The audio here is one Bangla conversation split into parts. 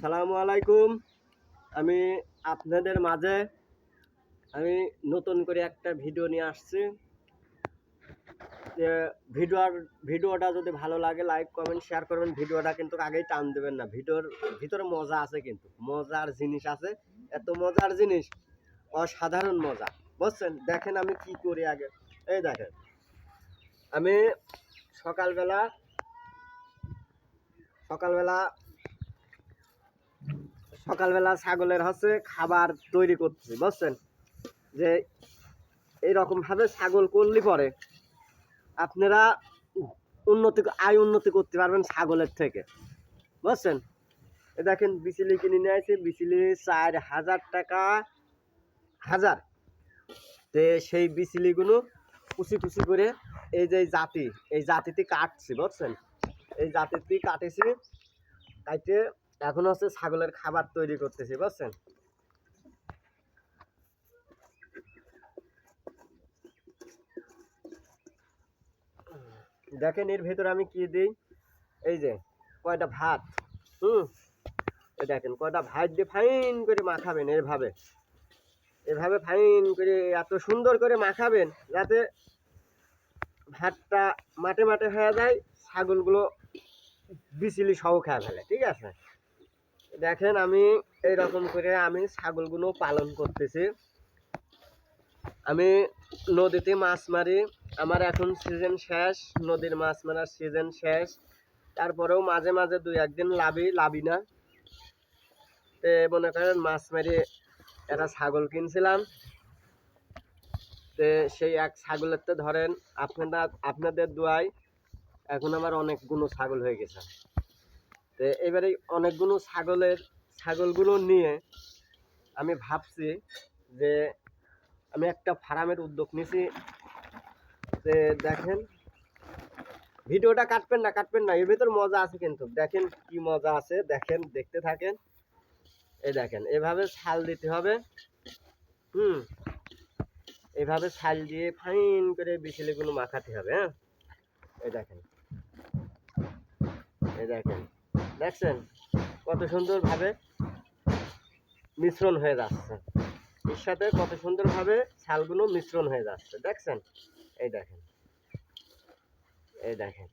সালামু আলাইকুম। আমি আপনাদের মাঝে আমি নতুন করে একটা ভিডিও নিয়ে আসছি। যে ভিডিওর ভিডিওটা যদি ভালো লাগে লাইক কমেন্ট শেয়ার করবেন। ভিডিওটা কিন্তু আগেই টান দেবেন না। ভিডিওর ভিতরে মজা আছে কিন্তু। মজার জিনিস আছে। এত মজার জিনিস, অসাধারণ মজা। বুঝছেন? দেখেন আমি কি করি আগে। এই দেখেন। আমি সকালবেলা সকালবেলা সকালবেলা ছাগলের হচ্ছে খাবার তৈরি করতেছি, বুঝছেন? যে এইরকম ভাবে ছাগল করলে পরে আপনারা উন্নতি, আয় উন্নতি করতে পারবেন ছাগলের থেকে, বুঝছেন? এ দেখেন, বিচলি কিনে নিয়ে আসি বিচলি চার হাজার টাকা, হাজার। তে সেই বিচলিগুলো কুচি কুচি করে এই যে জাতি, এই জাতিতে কাটছি, বুঝছেন? এই জাতিতে কাটেছি, কাটে এখন হচ্ছে ছাগলের খাবার তৈরি করতেছি, বুঝছেন? দেখেন এর ভেতরে আমি কি দিই? এই যে, কয়টা ভাত, হুম? দেখেন, কয়টা ভাত দিয়ে ফাইন করে মাখাবেন এভাবে। এভাবে ফাইন করে এত সুন্দর করে মাখাবেন যাতে ভাতটা মাঠে মাঠে হয়ে যায়, ছাগলগুলো বিচিলি সহ খেয়ে ফেলে, ঠিক আছে? দেখেন আমি এই রকম করে আমি ছাগলগুলো পালন করতেছি। আমি নদীতে মাছ মারি, আমার এখন সিজন শেষ, নদীর মাছ মারার সিজন শেষ। তারপরেও মাঝে মাঝে দুই একদিন লাভি লাভি না। তে মনে করেন মাছ মারি, একটা ছাগল কিনছিলাম। তে সেই এক ছাগলের তো ধরেন আপনারা, আপনাদের দোয়ায় এখন আমার অনেকগুলো ছাগল হয়ে গেছে। তো এবারে অনেকগুলো ছাগলের, ছাগলগুলো নিয়ে আমি ভাবছি যে আমি একটা ফার্মের উদ্যোগ নিছি। যে দেখেন, ভিডিওটা কাটবেন না কাটবেন না, এর ভেতর মজা আছে কিন্তু। দেখেন কি মজা আছে, দেখেন, দেখতে থাকেন। এই দেখেন, এভাবে ছাল দিতে হবে। হুম, এভাবে ছাল দিয়ে ফাইন করে বিচলিগুলো মাখাতে হবে হ্যাঁ? এই দেখেন এই দেখেন। দেখছেন? কত সুন্দরভাবে মিশ্রণ হয়ে যাচ্ছে। এর সাথে কত সুন্দরভাবে ছালগুলো মিশ্রণ হয়ে যাচ্ছে। দেখছেন? এই দেখেন। এই দেখেন।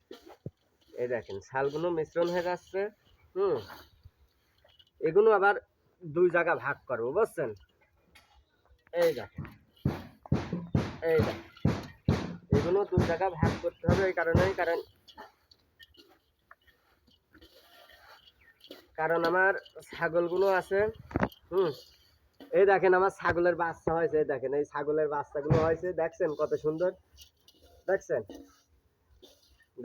এই দেখেন, ছালগুলো মিশ্রণ হয়ে যাচ্ছে। হুম। এগুলো আবার দুই জায়গা ভাগ করব, বুঝছেন? এই দেখেন। এই দেখেন। এগুলো দুই জায়গা ভাগ করতে হবে এই কারণেই, কারণ কারণ আমার ছাগলগুলো আছে, হুম, এই দেখেন আমার ছাগলের বাচ্চা হয়েছে, এই দেখেন, এই ছাগলের বাচ্চাগুলো হয়েছে, দেখছেন কত সুন্দর? দেখছেন?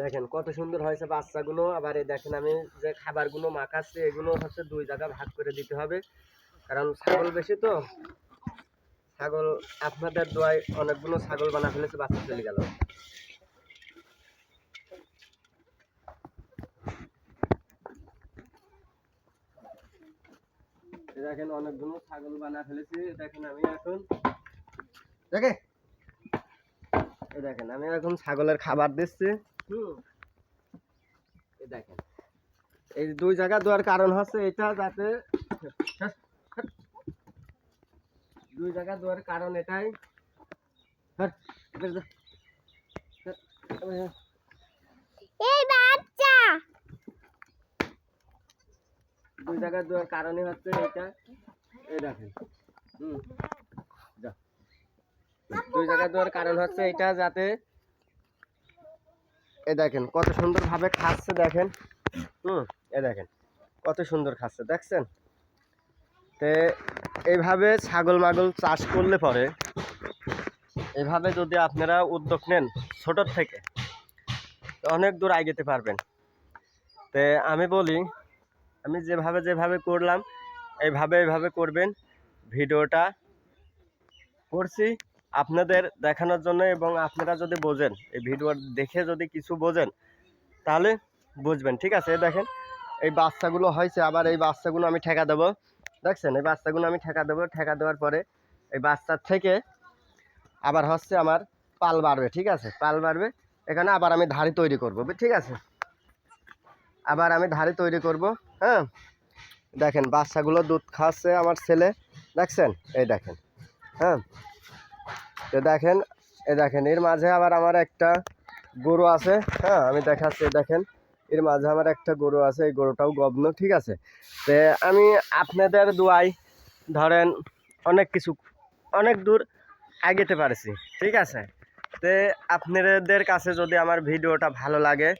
দেখেন কত সুন্দর হয়েছে বাচ্চাগুলো, আবার এই দেখেন আমি যে খাবারগুলো মাখাচ্ছি, এগুলো হচ্ছে দুই জায়গা ভাগ করে দিতে হবে, কারণ ছাগল বেশি তো, ছাগল, আপনাদের দোয়ায় অনেকগুলো ছাগল বানা ফেলেছে, বাচ্চা চলে গেল এই দেখেন অনেকগুলো ছাগল বানা ফেলেছি। দেখেন আমি এখন দেখে? দেখেন আমি এখন ছাগলের খাবার দিচ্ছি। হুম। এই দেখেন। এই দুই জায়গা দেওয়ার কারণ হচ্ছে এটা যাতে দুই জায়গা দেওয়ার কারণ এটাই। হ্যাঁ, এই বাচ্চা দুই জায়গা দেওয়ার কারণে হচ্ছে এটা এই দেখেন। হুম। দুই জায়গা দেওয়ার কারণ হচ্ছে এটা যাতে এই দেখেন, কত সুন্দর ভাবে খাচ্ছে দেখেন। হুম এ দেখেন, কত সুন্দর খাচ্ছে, দেখছেন? তে এইভাবে ছাগল মাগল চাষ করলে পরে এভাবে যদি আপনারা উদ্যোগ নেন ছোটোর থেকে, অনেক দূর এগোতে পারবেন। তে আমি বলি আমি যেভাবে যেভাবে করলাম, এইভাবে এইভাবে করবেন। ভিডিওটা করছি আপনাদের দেখানোর জন্য এবং আপনারা যদি বোঝেন, এই ভিডিও দেখে যদি কিছু বোঝেন, তাহলে বুঝবেন, ঠিক আছে? দেখেন, এই বাচ্চাগুলো হয়েছে, আবার এই বাচ্চাগুলো আমি ঠেকা দেবো। দেখছেন? এই বাচ্চাগুলো আমি ঠেকা দেবো। ঠেকা দেওয়ার পরে এই বাচ্চার থেকে আবার হচ্ছে আমার পাল বাড়বে, ঠিক আছে? পাল বাড়বে। এখানে আবার আমি ধাড়ি তৈরি করব, ঠিক আছে? আবার আমি ধারে তৈরি করব হ্যাঁ? দেখেন, বাচ্চাগুলো দুধ খাচ্ছে আমার ছেলে, দেখছেন? এই দেখেন হ্যাঁ? তো দেখেন, এই দেখেন, এর মাঝে আবার আমার একটা গরু আছে হ্যাঁ? আমি দেখাচ্ছি, দেখেন, এর মাঝে আমার একটা গরু আছে, এই গরুটাও গব্ন ঠিক আছে? তে আমি আপনাদের দোয়াই, ধরেন, অনেক কিছু, অনেক দূর আগেতে পারছি, ঠিক আছে? তে আপনাদের কাছে যদি আমার ভিডিওটা ভালো লাগে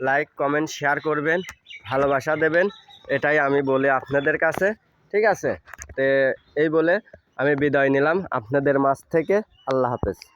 লাইক কমেন্ট শেয়ার করবেন, ভালোবাসা দেবেন, এটাই আমি বলি আপনাদের কাছে, ঠিক আছে? তে এই বলে আমি বিদায় নিলাম। আপনাদের মাছ থেকে আল্লাহ হাফেজ।